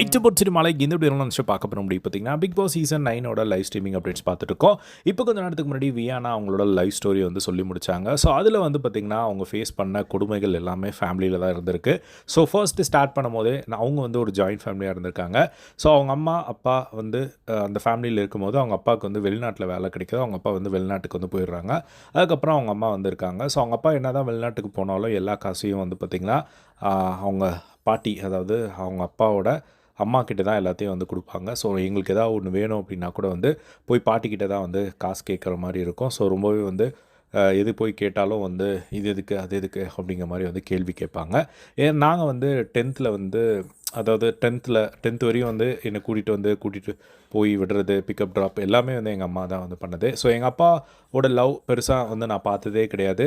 எட்டு பொறுத்து மலை இந்த இப்படி நினச்சி பார்க்க போகிற முடியும் பார்த்தீங்கன்னா பிக் பாஸ் சீசன் நைனோட லைவ் ஸ்ட்ரீமிங் அப்டேட்ஸ் பார்த்துட்டு இருக்கோம். இப்போ கொஞ்ச நேரத்துக்கு முன்னாடி வியானா அவங்களோட லைவ் ஸ்டோரி வந்து சொல்லி முடிச்சாங்க. ஸோ அதில் வந்து பார்த்திங்கன்னா அவங்க ஃபேஸ் பண்ண கொடுமைகள் எல்லாமே ஃபேமிலியில் தான் இருந்திருக்கு. ஸோ ஃபர்ஸ்ட்டு ஸ்டார்ட் பண்ணும் போதே நான் அவங்க வந்து ஒரு ஜாயிண்ட் ஃபேமிலியாக இருந்திருக்காங்க. ஸோ அவங்க அம்மா அப்பா வந்து அந்த ஃபேமிலியில் இருக்கும்போது அவங்க அப்பாவுக்கு வந்து வெளிநாட்டில் வேலை கிடைக்கிது. அவங்க அப்பா வந்து வெளிநாட்டுக்கு வந்து போயிடுறாங்க. அதுக்கப்புறம் அவங்க அம்மா வந்திருக்காங்க. ஸோ அவங்க அப்பா என்ன தான் வெளிநாட்டுக்கு போனாலும் எல்லா காசையும் வந்து பார்த்திங்கன்னா அவங்க பாட்டி அதாவது அவங்க அப்பாவோட அம்மா கிட்ட தான் எல்லாத்தையும் வந்து கொடுப்பாங்க. ஸோ எங்களுக்கு ஏதாவது ஒன்று வேணும் அப்படின்னா கூட வந்து போய் பாட்டிக்கிட்ட தான் வந்து காசு கேட்குற மாதிரி இருக்கும். ஸோ ரொம்பவே வந்து எது போய் கேட்டாலும் வந்து இது எதுக்கு அது எதுக்கு அப்படிங்கிற மாதிரி வந்து கேள்வி கேட்பாங்க. ஏன் நாங்கள் வந்து டென்த்தில் வந்து அதாவது டென்த்தில் டென்த் வரையும் வந்து என்னை கூட்டிகிட்டு வந்து கூட்டிகிட்டு போய் விடுறது பிக்கப் ட்ராப் எல்லாமே வந்து எங்கள் அம்மா தான் வந்து பண்ணது. ஸோ எங்கள் அப்பாவோட லவ் பெருசாக வந்து நான் பார்த்ததே கிடையாது.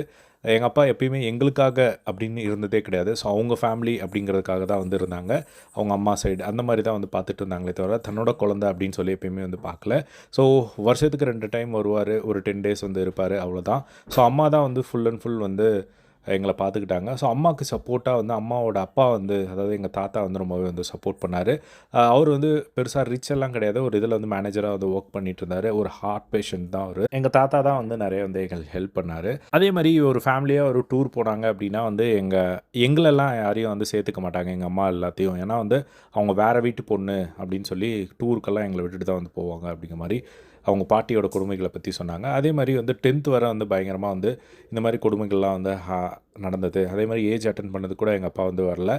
எங்கள் அப்பா எப்பயுமே எங்களுக்காக அப்படின்னு இருந்ததே கிடையாது. ஸோ அவங்க ஃபேமிலி அப்படிங்கிறதுக்காக தான் வந்து இருந்தாங்க. அவங்க அம்மா சைடு அந்த மாதிரி தான் வந்து பார்த்துட்டு இருந்தாங்களே தவிர தன்னோட குழந்தை அப்படின்னு சொல்லி எப்பயுமே வந்து பார்க்கல. ஸோ வருஷத்துக்கு ரெண்டு டைம் வருவார். ஒரு டென் டேஸ் வந்து இருப்பார். அவ்வளோதான் ஸோ அம்மா தான் வந்து ஃபுல் அண்ட் ஃபுல் வந்து எங்களை பார்த்துக்கிட்டாங்க. ஸோ அம்மாவுக்கு சப்போர்ட்டாக வந்து அம்மாவோட அப்பா வந்து அதாவது எங்கள் தாத்தா வந்து ரொம்பவே வந்து சப்போர்ட் பண்ணார். அவர் வந்து பெருசாக ரிச் எல்லாம் கிடையாது. ஒரு இதில் வந்து மேனேஜராக வந்து ஒர்க் பண்ணிட்டு இருந்தார் ஒரு ஹார்ட் பேஷண்ட் தான் அவர். எங்கள் தாத்தா தான் வந்து நிறைய வந்து எங்களுக்கு ஹெல்ப் பண்ணார். அதே மாதிரி ஒரு ஃபேமிலியாக ஒரு டூர் போனாங்க அப்படின்னா வந்து எங்கள் எங்களெல்லாம் யாரையும் வந்து சேர்த்துக்க மாட்டாங்க. எங்கள் அம்மா எல்லாத்தையும். ஏன்னா வந்து அவங்க வேறு வீட்டு பொண்ணு அப்படின்னு சொல்லி டூருக்கெல்லாம் எங்களை விட்டுட்டு தான் வந்து போவாங்க அப்படிங்கிற மாதிரி. அவங்க பாட்டியோட கொடுமைகளை பற்றி சொன்னாங்க. அதே மாதிரி வந்து டென்த் வரை வந்து பயங்கரமாக வந்து இந்த மாதிரி கொடுமைகள்லாம் வந்து நடந்தது. அதே மாதிரி ஏஜ் அட்டன் பண்ணது கூட எங்கள் அப்பா வந்து வரல.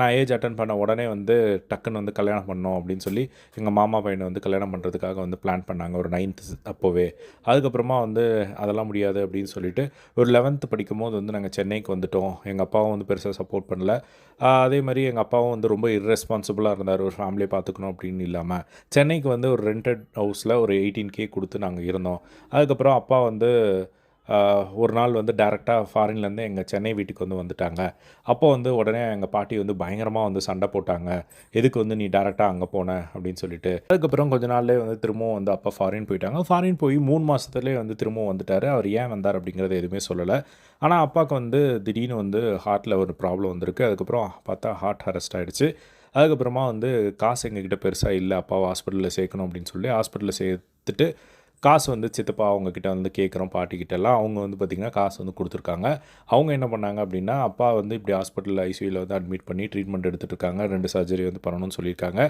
நான் ஏஜ் அட்டன் பண்ண உடனே வந்து டக்குன்னு வந்து கல்யாணம் பண்ணோம் அப்படின்னு சொல்லி எங்கள் மாமா பையனை வந்து கல்யாணம் பண்ணுறதுக்காக வந்து பிளான் பண்ணாங்க. ஒரு நைன்த்து அப்போவே. அதுக்கப்புறமா வந்து அதெல்லாம் முடியாது அப்படின்னு சொல்லிட்டு ஒரு லெவன்த்து படிக்கும் போது வந்து நாங்கள் சென்னைக்கு வந்துட்டோம். எங்கள் அப்பாவும் வந்து பெருசாக சப்போர்ட் பண்ணல. அதே மாதிரி எங்கள் அப்பாவும் வந்து ரொம்ப இர்ரெஸ்பான்சிபிளாக இருந்தார். ஒரு ஃபேமிலியை பார்த்துக்கணும் அப்படின்னு இல்லாமல் சென்னைக்கு வந்து ஒரு ரெண்டட் ஹவுஸில் ஒரு எயிட்டீன் கே கொடுத்து நாங்கள் இருந்தோம். அதுக்கப்புறம் அப்பா வந்து ஒரு நாள் வந்து டேரெக்டாக ஃபாரின்லேருந்து எங்கள் சென்னை வீட்டுக்கு வந்து வந்துட்டாங்க. அப்போ வந்து உடனே எங்கள் பாட்டி வந்து பயங்கரமாக வந்து சண்டை போட்டாங்க. எதுக்கு வந்து நீ டேரெக்டாக அங்கே போன? அப்படின்னு சொல்லிட்டு. அதுக்கப்புறம் கொஞ்ச நாள்லேயே வந்து திரும்பவும் வந்து அப்பா ஃபாரின் போயிட்டாங்க. ஃபாரின் போய் மூணு மாதத்துலேயே வந்து திரும்பவும் வந்துட்டார். அவர் ஏன் வந்தார் அப்படிங்கிறத எதுவுமே சொல்லலை. ஆனால் அப்பாவுக்கு வந்து திடீர்னு வந்து ஹார்ட்டில் ஒரு ப்ராப்ளம் வந்திருக்கு. அதுக்கப்புறம் பார்த்தா ஹார்ட் அரெஸ்ட் ஆகிடுச்சு அதுக்கப்புறமா வந்து காசு எங்ககிட்ட பெருசாக இல்லை அப்பாவை ஹாஸ்பிட்டலில் சேர்க்கணும் அப்படின்னு சொல்லி ஹாஸ்பிட்டலில் சேர்த்துட்டு காசு வந்து சித்தப்பா அவங்கக்கிட்ட வந்து கேட்குறோம் பாட்டிக்கிட்டலாம். அவங்க வந்து பார்த்திங்கன்னா காசு வந்து கொடுத்துருக்காங்க. அவங்க என்ன பண்ணாங்க அப்படின்னா அப்பா வந்து இப்படி ஹாஸ்பிட்டலில் ஐசியூவில் வந்து அட்மிட் பண்ணி ட்ரீட்மெண்ட் எடுத்துகிட்டு இருக்காங்க. ரெண்டு சர்ஜரி வந்து பண்ணணும்னு சொல்லியிருக்காங்க.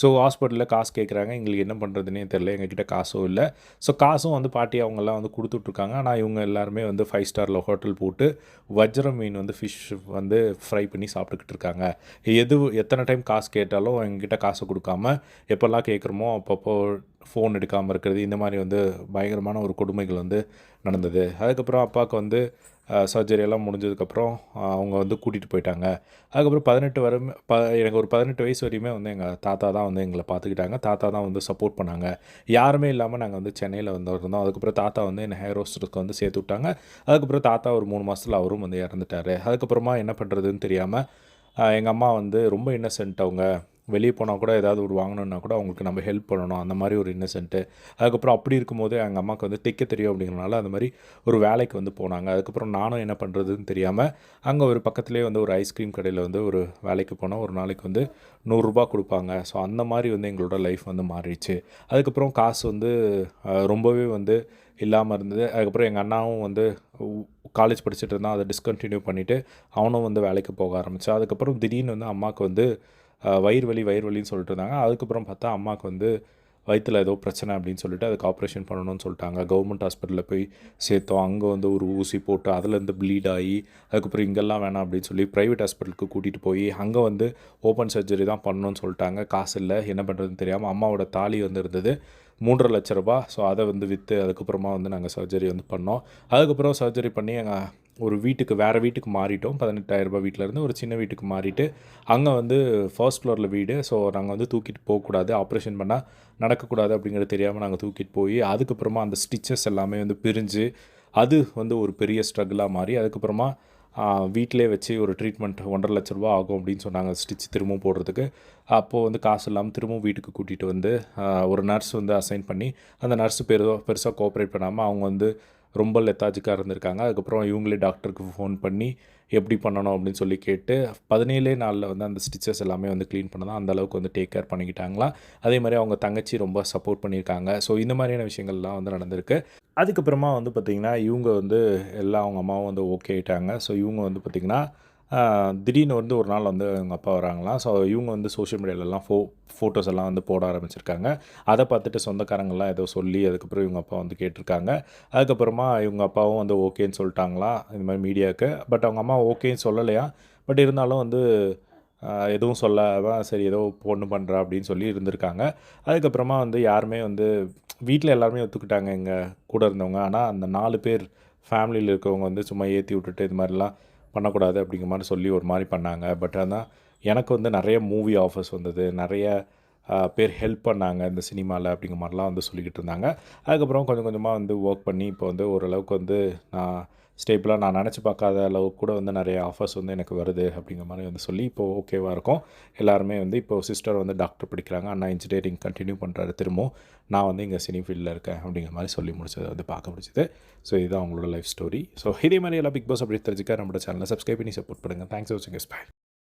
ஸோ ஹாஸ்பிட்டலில் காசு கேட்குறாங்க. எங்களுக்கு என்ன பண்ணுறதுனே தெரில எங்ககிட்ட காசும் இல்லை. ஸோ காசும் வந்து பாட்டி அவங்கெல்லாம் வந்து கொடுத்துட்ருக்காங்க. ஆனால் இவங்க எல்லாருமே வந்து ஃபைவ் ஸ்டாரில் ஹோட்டல் போட்டு வஜ்ரம் மீன் வந்து ஃபிஷ் வந்து ஃப்ரை பண்ணி சாப்பிட்டுக்கிட்டு இருக்காங்க. எது எத்தனை டைம் காசு கேட்டாலும் எங்ககிட்ட காசு கொடுக்காம எப்போல்லாம் கேட்குறோமோ அப்பப்போ ஃபோன் எடுக்காமல் இருக்கிறது இந்த மாதிரி வந்து பயங்கரமான ஒரு கொடுமைகள் வந்து நடந்தது. அதுக்கப்புறம் அப்பாவுக்கு வந்து சர்ஜரி எல்லாம் முடிஞ்சதுக்கப்புறம் அவங்க வந்து கூட்டிகிட்டு போயிட்டாங்க. அதுக்கப்புறம் பதினெட்டு வரும் ப எனக்கு ஒரு பதினெட்டு வயசு வரையுமே வந்து எங்கள் தாத்தா தான் வந்து எங்களை பார்த்துக்கிட்டாங்க. தாத்தா தான் வந்து சப்போர்ட் பண்ணாங்க. யாருமே இல்லாமல் நாங்கள் வந்து சென்னையில் வந்து இருந்தோம் அதுக்கப்புறம் தாத்தா வந்து என்னை ஹேர் ஹோஸ்டருக்கு வந்து சேர்த்து விட்டாங்க. அதுக்கப்புறம் தாத்தா ஒரு மூணு மாதத்தில் அவரும் வந்து இறந்துட்டார். அதுக்கப்புறமா என்ன பண்ணுறதுன்னு தெரியாமல் எங்கள் அம்மா வந்து ரொம்ப இன்னசென்ட் அவங்க. வெளியே போனால் கூட ஏதாவது ஒரு வாங்கணுன்னா கூட அவங்களுக்கு நம்ம ஹெல்ப் பண்ணணும். அந்த மாதிரி ஒரு இன்னசென்ட்டு அதுக்கப்புறம் அப்படி இருக்கும்போது எங்கள் அம்மாவுக்கு வந்து தைக்க தெரியும் அப்படிங்கிறனால அந்த மாதிரி ஒரு வேலைக்கு வந்து போனாங்க. அதுக்கப்புறம் நானும் என்ன பண்ணுறதுன்னு தெரியாமல் அங்கே ஒரு பக்கத்துலேயே வந்து ஒரு ஐஸ்கிரீம் கடையில் வந்து ஒரு வேலைக்கு போனால் ஒரு நாளைக்கு வந்து நூறுரூபா கொடுப்பாங்க. ஸோ அந்த மாதிரி வந்து எங்களோட லைஃப் வந்து மாறிடுச்சு. அதுக்கப்புறம் காசு வந்து ரொம்பவே வந்து இல்லாமல் இருந்தது. அதுக்கப்புறம் எங்கள் அண்ணாவும் வந்து காலேஜ் படிச்சுட்டு இருந்தான். அதை டிஸ்கண்டினியூ பண்ணிவிட்டு அவனும் வந்து வேலைக்கு போக ஆரம்பித்தான் அதுக்கப்புறம் திடீர்னு வந்து அம்மாவுக்கு வந்து வயிறு வலி வயிறு வலின்னு சொல்லிட்டு இருந்தாங்க அதுக்கப்புறம் பார்த்தா அம்மாவுக்கு வந்து வயிற்றில் ஏதோ பிரச்சனை அப்படின்னு சொல்லிட்டு அதுக்கு ஆப்ரேஷன் பண்ணணும்னு சொல்லிட்டாங்க. கவர்மெண்ட் ஹாஸ்பிட்டலில் போய் சேர்த்தோம். அங்கே வந்து ஒரு ஊசி போட்டு அதுலேருந்து ப்ளீட் ஆகி அதுக்கப்புறம் இங்கெல்லாம் வேணாம் அப்படின்னு சொல்லி ப்ரைவேட் ஹாஸ்பிட்டலுக்கு கூட்டிகிட்டு போய் அங்கே வந்து ஓப்பன் சர்ஜரி தான் பண்ணணும்னு சொல்லிட்டாங்க. காசு இல்லை என்ன பண்ணுறதுன்னு தெரியாமல் அம்மாவோட தாலி வந்து இருந்தது. மூன்றரை லட்ச ரூபா ஸோ அதை வந்து விற்று அதுக்கப்புறமா வந்து நாங்கள் சர்ஜரி வந்து பண்ணோம். அதுக்கப்புறம் சர்ஜரி பண்ணி எங்கள் ஒரு வீட்டுக்கு வேறு வீட்டுக்கு மாறிட்டோம். பதினெட்டாயிரம் ரூபாய் வீட்டிலேருந்து ஒரு சின்ன வீட்டுக்கு மாறிட்டு அங்கே வந்து ஃபர்ஸ்ட் ஃப்ளோரில் வீடு. ஸோ நாங்கள் வந்து தூக்கிட்டு போகக்கூடாது. ஆப்ரேஷன் பண்ணால் நடக்கக்கூடாது அப்படிங்கிறது தெரியாமல் நாங்கள் தூக்கிட்டு போய் அதுக்கப்புறமா அந்த ஸ்டிச்சஸ் எல்லாமே வந்து பிரிஞ்சு அது வந்து ஒரு பெரிய ஸ்ட்ரகிளாக மாறி அதுக்கப்புறமா வீட்டிலே வச்சு ஒரு ட்ரீட்மெண்ட் ஒன்றரை லட்ச ரூபா ஆகும் அப்படின்னு சொன்னாங்க ஸ்டிச் திரும்பவும் போடுறதுக்கு. அப்போது வந்து காசு இல்லாமல் திரும்பவும் வீட்டுக்கு கூட்டிகிட்டு வந்து ஒரு நர்ஸ் வந்து அசைன் பண்ணி அந்த நர்ஸ் பெரு பெருசாக கோஆப்ரேட் பண்ணாமல் அவங்க வந்து ரொம்ப லெத்தாஜிக்காக இருந்திருக்காங்க. அதுக்கப்புறம் இவங்களே டாக்டருக்கு ஃபோன் பண்ணி எப்படி பண்ணணும் அப்படின்னு சொல்லி கேட்டு பதினேழே நாளில் வந்து அந்த ஸ்டிச்சஸ் எல்லாமே வந்து க்ளீன் பண்ணதான் அந்த அளவுக்கு வந்து டேக் கேர் பண்ணிக்கிட்டாங்களா? அதே மாதிரி அவங்க தங்கச்சி ரொம்ப சப்போர்ட் பண்ணியிருக்காங்க. ஸோ இந்த மாதிரியான விஷயங்கள்லாம் வந்து நடந்திருக்கு. அதுக்கப்புறமா வந்து பார்த்திங்கன்னா இவங்க வந்து எல்லாம் அவங்க அம்மாவும் வந்து ஓகே ஆகிட்டாங்க ஸோ இவங்க வந்து பார்த்திங்கன்னா திடீர்னு வந்து ஒரு நாள் வந்து அவங்க அப்பா வராங்களாம். ஸோ இவங்க வந்து சோஷியல் மீடியாலலாம் ஃபோ ஃபோட்டோஸ் எல்லாம் வந்து போட ஆரம்பிச்சிருக்காங்க. அதை பார்த்துட்டு சொந்தக்காரங்கள்லாம் ஏதோ சொல்லி அதுக்கப்புறம் இவங்க அப்பா வந்து கேட்டிருக்காங்க. அதுக்கப்புறமா இவங்க அப்பாவும் வந்து ஓகேன்னு சொல்லிட்டாங்களா இந்த மாதிரி மீடியாவுக்கு பட் அவங்க அம்மா ஓகேன்னு சொல்லலையா பட் இருந்தாலும் வந்து எதுவும் சொல்லாம சரி ஏதோ பொண்ணு பண்ணுறா அப்படின்னு சொல்லி இருந்திருக்காங்க. அதுக்கப்புறமா வந்து யாருமே வந்து வீட்டில் எல்லாருமே ஒத்துக்கிட்டாங்க எங்கள் கூட இருந்தவங்க. ஆனால் அந்த நாலு பேர் ஃபேமிலியில் இருக்கவங்க வந்து சும்மா ஏற்றி விட்டுட்டு இது மாதிரிலாம் பண்ணக்கூடாது அப்படிங்கிற மாதிரி சொல்லி ஒரு மாதிரி பண்ணாங்க. பட் ஆனால் எனக்கு வந்து நிறைய மூவி ஆஃபர்ஸ் வந்தது. நிறைய பேர் ஹெல்ப் பண்ணாங்க இந்த சினிமாவில் அப்படிங்கிற மாதிரிலாம் வந்து சொல்லிக்கிட்டு இருந்தாங்க. அதுக்கப்புறம் கொஞ்சம் கொஞ்சமாக வந்து ஒர்க் பண்ணி இப்போ வந்து ஓரளவுக்கு வந்து நான் ஸ்டேபிளாக நான் நினச்சி பார்க்காத அளவுக்கு கூட வந்து நிறைய ஆஃபர்ஸ் வந்து எனக்கு வருது அப்படிங்கிற மாதிரி வந்து சொல்லி இப்போது ஓகேவாக இருக்கும். எல்லாருமே வந்து இப்போ சிஸ்டர் வந்து டாக்டர் படிக்கிறாங்க. அண்ணா இன்ஜினியரிங் கண்டினியூ பண்ணுறாரு திரும்பவும். நான் வந்து இங்கே சினி ஃபீல்டில் இருக்கேன் அப்படிங்கிற மாதிரி சொல்லி முடிச்சது வந்து பார்க்க முடிச்சது ஸோ இதுதான் அவங்களோட லைஃப் ஸ்டோரி ஸோ இதே மாதிரி எல்லாம் பிக் பாஸ் அப்படி தெரிஞ்சுக்க நம்மளோட சேனலை சப்ஸ்கிரைப் பண்ணி சப்போர்ட் பண்ணுங்கள் தேங்க்ஸ் வாட்சிங் வாட்சிங் பாய்